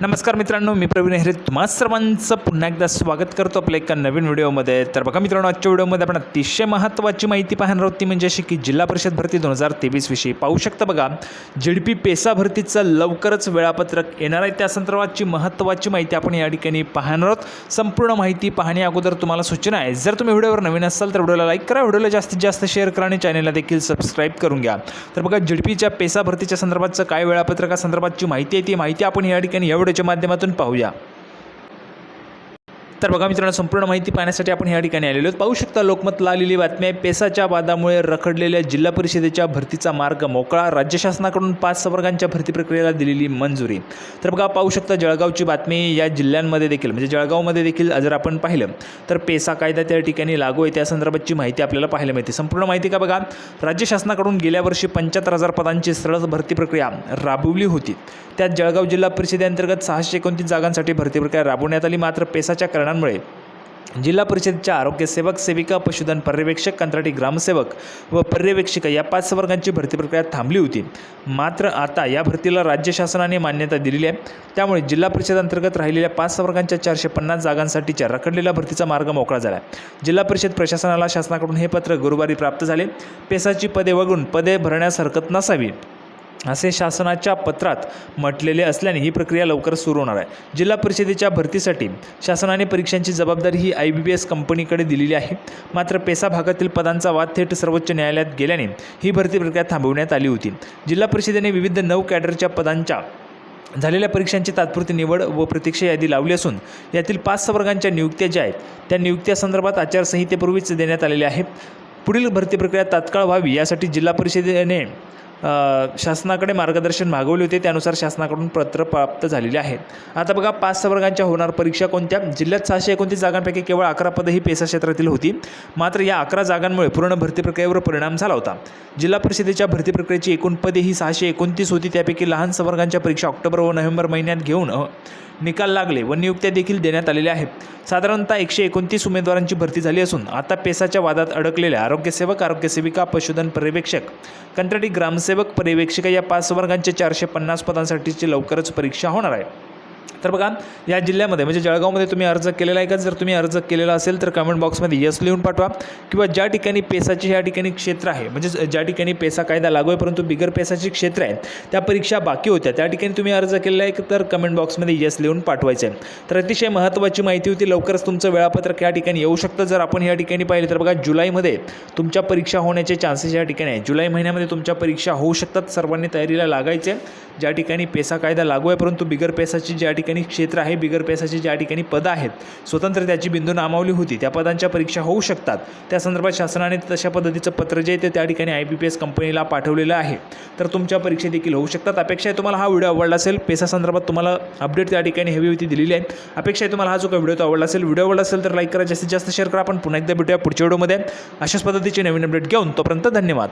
नमस्कार मित्रांनो मी प्रवीण हेरे तुम्हा सर्वांचं पुन्हा एकदा स्वागत करतो आपल्या एका नवीन व्हिडिओमध्ये. तर बघा मित्रांनो आजच्या व्हिडिओमध्ये आपण अतिशय महत्त्वाची माहिती पाहणार आहोत ती म्हणजे अशी की जिल्हा परिषद भरती दोन हजार तेवीसविषयी पाहू शकता बघा जीडीपी पेसा भरतीचं लवकरच वेळापत्रक येणार आहे. त्या संदर्भाची महत्त्वाची माहिती आपण या ठिकाणी पाहणार आहोत. संपूर्ण माहिती पाहण्या अगोदर तुम्हाला सूचना आहे. जर तुम्ही व्हिडिओवर नवीन असाल तर व्हिडिओला लाईक करा व्हिडिओला जास्तीत जास्त शेअर करा आणि चॅनलला देखील सबस्क्राईब करून घ्या. तर बघा जीडीपीच्या पेसा भरतीच्या संदर्भातचं काय वेळापत्रकासंदर्भातची माहिती आहे ती माहिती आपण या ठिकाणी या व्हिडिओच्या माध्यमातून पाहूया. तर बघा मित्रांनो संपूर्ण माहिती पाहण्यासाठी आपण या ठिकाणी आलेलो आहोत. पाहू शकता लोकमतला आलेली बातमी आहे. पेसाच्या वादामुळे रखडलेल्या जिल्हा परिषदेच्या भरतीचा मार्ग मोकळा. राज्य शासनाकडून पाच संवर्गांच्या भरती प्रक्रियेला दिलेली मंजुरी. तर बघा पाहू शकता जळगावची बातमी या जिल्ह्यांमध्ये देखील म्हणजे जळगावमध्ये देखील जर आपण पाहिलं तर पेसा कायदा त्या ठिकाणी लागू आहे. त्या संदर्भातची माहिती आपल्याला पाहायला मिळते. संपूर्ण माहिती का बघा राज्य शासनाकडून गेल्या वर्षी पंच्याहत्तर हजार पदांची सरळ भरती प्रक्रिया राबवली होती. त्यात जळगाव जिल्हा परिषदेअंतर्गत सहाशे एकोणतीस जागांसाठी भरती प्रक्रिया राबवण्यात आली. मात्र पेसाच्या कारण कारणांमुळे जिल्हा परिषदेच्या आरोग्य सेवक सेविका पशुधन पर्यवेक्षक कंत्राटी ग्रामसेवक व पर्यवेक्षिका या पाच वर्गांची भरती प्रक्रिया थांबली होती. मात्र आता या भरतीला राज्य शासनाने मान्यता दिलेली आहे. त्यामुळे जिल्हा परिषद अंतर्गत राहिलेल्या पाच वर्गांच्या चारशे पन्नास जागांसाठीच्या रखडलेल्या भरतीचा मार्ग मोकळा झाला आहे. जिल्हा परिषद प्रशासनाला शासनाकडून हे पत्र गुरुवारी प्राप्त झाले. पेसाची पदे वगळून पदे भरण्यास हरकत नसावी. असे शासनाच्या पत्रात म्हटलेले असल्याने ही प्रक्रिया लवकर सुरू होणार आहे. जिल्हा परिषदेच्या भरतीसाठी शासनाने परीक्षांची जबाबदारी ही आय बी बी एस कंपनीकडे दिलेली आहे. मात्र पेसा भागातील पदांचा वाद थेट सर्वोच्च न्यायालयात गेल्याने ही भरती प्रक्रिया थांबवण्यात आली होती. जिल्हा परिषदेने विविध नऊ कॅडरच्या पदांच्या झालेल्या परीक्षांची तात्पुरती निवड व प्रतीक्षा यादी लावली असून यातील पाच संवर्गांच्या नियुक्त्या ज्या आहेत त्या नियुक्त्यासंदर्भात आचारसंहितेपूर्वीच देण्यात आलेल्या आहेत. पुढील भरती प्रक्रिया तात्काळ व्हावी यासाठी जिल्हा परिषदेने शासनाकडे मार्गदर्शन मागवले होते त्यानुसार शासनाकडून पत्र प्राप्त झालेले आहेत. आता बघा पाच सवर्गांच्या होणार परीक्षा कोणत्या? जिल्ह्यात सहाशे एकोणतीस जागांपैकी केवळ अकरा पदं ही पेसा क्षेत्रातील होती. मात्र या अकरा जागांमुळे पूर्ण भरती प्रक्रियेवर परिणाम झाला होता. जिल्हा परिषदेच्या भरती प्रक्रियेची एकूण पदे ही सहाशे एकोणतीस होती. त्यापैकी लहान संवर्गांच्या परीक्षा ऑक्टोबर व नोव्हेंबर महिन्यात घेऊन निकाल लागले व नियुक्त्या देखील देण्यात आलेल्या आहेत. साधारणतः एकशे एकोणतीस उमेदवारांची भरती झाली असून आता पेसाच्या वादात अडकलेल्या आरोग्यसेवक आरोग्यसेविका पशुधन पर्यवेक्षक कंत्राटी ग्रामसेवक पर्यवेक्षिका या पाच वर्गांच्या चारशे पन्नास पदांसाठीची लवकरच परीक्षा होणार आहे. तर बघा या जिल्ह्यामध्ये म्हणजे जळगावमध्ये तुम्ही अर्ज केलेला आहे का? जर तुम्ही अर्ज केलेला असेल तर कमेंट बॉक्समध्ये यस लिहून पाठवा. किंवा ज्या ठिकाणी पेसाची ह्या ठिकाणी क्षेत्र आहे म्हणजे ज्या ठिकाणी पेसा कायदा लागू आहे परंतु बिगर पेसाची क्षेत्र आहे त्या परीक्षा बाकी होत्या. त्या ठिकाणी तुम्ही अर्ज केलेला आहे तर कमेंट बॉक्समध्ये यस लिहून पाठवायचं आहे. तर अतिशय महत्त्वाची माहिती होती. लवकरच तुमचं वेळापत्रक या ठिकाणी येऊ शकतं. जर आपण या ठिकाणी पाहिलं तर बघा जुलैमध्ये तुमच्या परीक्षा होण्याचे चान्सेस या ठिकाणी आहे. जुलै महिन्यामध्ये तुमच्या परीक्षा होऊ शकतात. सर्वांनी तयारीला लागायचे ज्या ठिकाणी पेसा कायदा लागू आहे परंतु बिगर पेसाची ज्या ठिकाणी क्षेत्र आहे बिगर पेसाची ज्या ठिकाणी पदं आहेत स्वतंत्र त्याची बिंदू नामावली होती. त्या पदांच्या परीक्षा होऊ शकतात. त्या संदर्भात शासनाने तशा पद्धतीचं पत्र जे आहे ते त्या ठिकाणी आय बी पी एस कंपनीला पाठवलेलं आहे. तर तुमच्या परीक्षा देखील होऊ शकतात. अपेक्षा आहे तुम्हाला हा व्हिडिओ आवडला असेल पेसा संदर्भात तुम्हाला अपडेट त्या ठिकाणी हवी होती दिलेली आहे. अपेक्षा आहे तुम्हाला हा जो काही व्हिडिओ तो आवडला असेल व्हिडिओ आवडला असेल तर लाईक करा. जास्तीत जास्त शेअर करा. आपण पुन्हा एकदा भेटूया पुढच्या व्हिडिओमध्ये अशाच पद्धतीचे नवीन अपडेट घेऊन तोपर्यंत धन्यवाद.